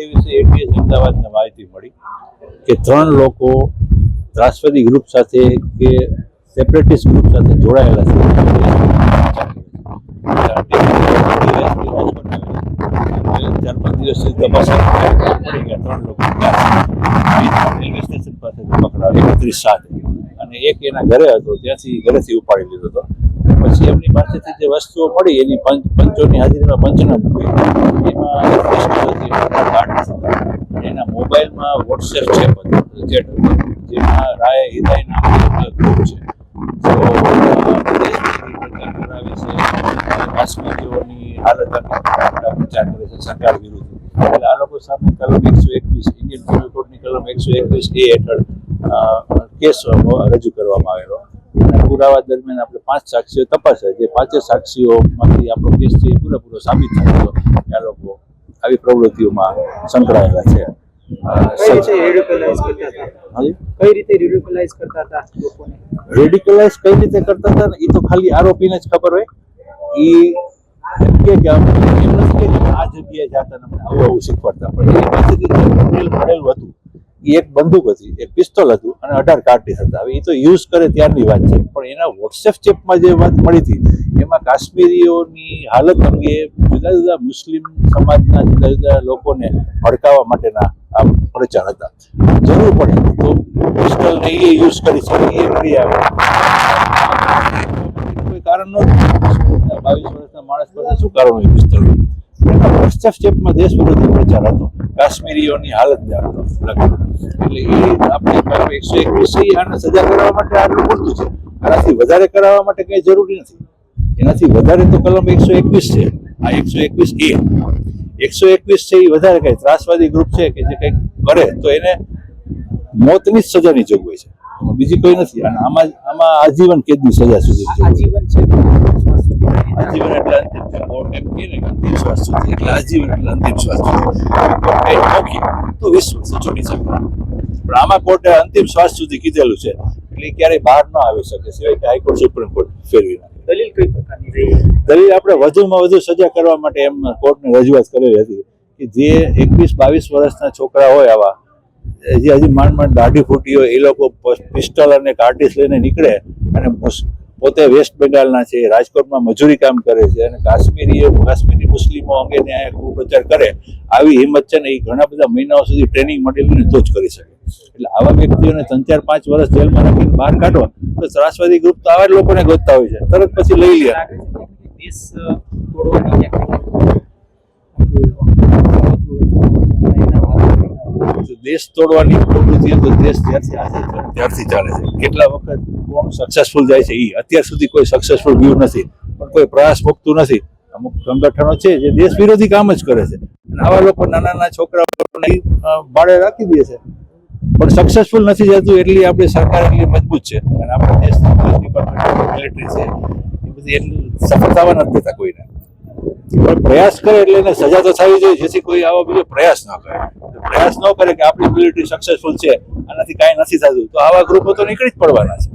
એ વિશે એટીએસ અમદાવાદને માહિતી મળી કે ત્રણ લોકો ત્રાસવાદી ગ્રુપ સાથે કે સેપરેટિસ્ટ ગ્રુપ સાથે જોડાયેલા છે. સાત. અને એક એના ઘરે હતો, ત્યાંથી ઘરેથી ઉપાડી લીધો હતો. પછી એમની પાસેથી જે વસ્તુઓ મળી, એની પંચ પંચોની હાજરીમાં પંચનામું એમાં એના મોબાઈલમાં વોટ્સએપ છે જેમાં રાય હિદાય નામની ગ્રુપ છે. પ્રચાર કરે છે સરકાર વિરુદ્ધ. એટલે આ લોકો સામે કલમ એકસો એકવીસ ઇન્ડિયન કોડની કલમ એકસો એકવીસ એ હેઠળ કેસ રજૂ કરવામાં આવેલો. અને પુરાવા દરમિયાન આપણે પાંચ સાક્ષીઓ તપાસ્યા. જે પાંચે સાક્ષીઓમાંથી આપણો કેસ છે એ પૂરેપૂરો સાબિત થયો. આ લોકો આવી પ્રવૃત્તિઓમાં સંકળાયેલા છે. રેડિકલાઇઝ કરતા કઈ રીતે કરતા હતા લોકોને? કઈ રીતે કરતા હતા? ને એ તો ખાલી આરોપીને જ ખબર હોય. એ કે આ જગ્યાએ જાતા અમને આવું આવું શીખવાડતા. પણ એની પાસેથી મટીરિયલ મળેલું હતું એ એક બંદૂક હતી એક પિસ્તોલ હતું અને અઢાર કાર્ટીસ હતા. હવે એ તો યુઝ કરે ત્યારની વાત છે. પણ એના વોટ્સએપ ચેપમાં જે વાત મળી હતી એમાં કાશ્મીરીઓની હાલત અંગે જુદા જુદા મુસ્લિમ સમાજના જુદા જુદા લોકોને ભડકાવવા માટેના આ પ્રચાર હતા. જરૂર પડે તો પિસ્તોલને એ યુઝ કરી શકે એ કરી આવે. કોઈ કારણ નહોતું બાવીસ વર્ષના માણસ પાસે શું કારણ હોય પિસ્તલ એના ફર્સ્ટ સ્ટેપમાં દેશ વિરોધી પ્રચાર હતો. કાશ્મીરીઓની હાલત જાણતો. એટલે એ આપણે એકસો એકવીસ આને સજા કરવા માટે આટલું પૂરતું છે. આનાથી વધારે કરાવવા માટે કંઈ જરૂરી નથી. એનાથી વધારે તો કલમ એકસો એકવીસ છે. આ એકસો એકવીસ એ. એકસો એકવીસ છે એ વધારે કઈ ત્રાસવાદી ગ્રુપ છે કે જે કંઈક કરે તો એને મોતની જ સજાની જોગવાઈ છે. બીજી કોઈ નથી. અને આમાં આમાં આજીવન કેદની સજા સુધી આજીવન છે આજીવન એટલે અંતિમ ને શ્વાસ સુધી. એટલે આજીવન એટલે અંતિમ શ્વાસ સુધી. તો વીસ વર્ષ છોડી શકે પણ આમાં કોર્ટે અંતિમ શ્વાસ સુધી કીધેલું છે. એટલે ક્યારેય બહાર ન આવી શકે. સિવાય કે હાઈકોર્ટ સુપ્રીમ કોર્ટ ફેરવી નાખે. દલીલ કઈ પ્રકારની રહી? દલીલ આપણે વધુમાં વધુ સજા કરવા માટે એમ કોર્ટને રજૂઆત કરેલી હતી કે જે એકવીસ બાવીસ વર્ષના છોકરા હોય આવા જે હજી માંડ માંડ દાઢી ફૂટી હોય, એ લોકો પિસ્ટલ અને કાર્ટિસ લઈને નીકળે અને પોતે વેસ્ટ બેંગાલના છે, રાજકોટમાં મજૂરી કામ કરે છે અને કાશ્મીરીઓ, કાશ્મીરી મુસ્લિમો અંગે ન્યાય પ્રચાર કરે, આવી હિંમત છે ને એ ઘણા બધા મહિનાઓ સુધી ટ્રેનિંગ મળેલી તો જ કરી શકે. એટલે આવા વ્યક્તિઓને ત્રણ ચાર પાંચ વર્ષ જેલમાં રાખીને બહાર કાઢો તો ત્રાસવાદી ગ્રુપ તો આવા જ લોકોને ગોતતા હોય છે. તરત પછી લઈ લે. દેશ તોડવાની પ્રવૃત્તિ તો દેશ જ્યારથી આજે ત્યારથી ચાલે છે. કેટલા વખત કોણ સક્સેસફુલ જાય છે એ અત્યાર સુધી કોઈ સક્સેસફુલ વ્યૂ નથી. પણ કોઈ પ્રયાસ મૂકતું નથી. અમુક સંગઠનો છે જે દેશ વિરોધી કામ જ કરે છે. આવા લોકો નાના નાના છોકરાઓને ભાડે રાખી દે છે. પણ સક્સેસફુલ નથી જતું એટલી આપણી સરકાર એટલી મજબૂત છે. અને આપણા દેશ મિલિટરી છે, એ બધી એટલી સફળતામાં નથી થતા કોઈને. પણ પ્રયાસ કરે એટલે એને સજા તો થવી જોઈએ, જેથી કોઈ આવો બીજો પ્રયાસ ન કરે. પ્રયાસ ન કરે કે આપણી મિલિટરી સક્સેસફુલ છે, આનાથી કાંઈ નથી થતું. તો આવા ગ્રુપો તો નીકળી જ પડવાના છે.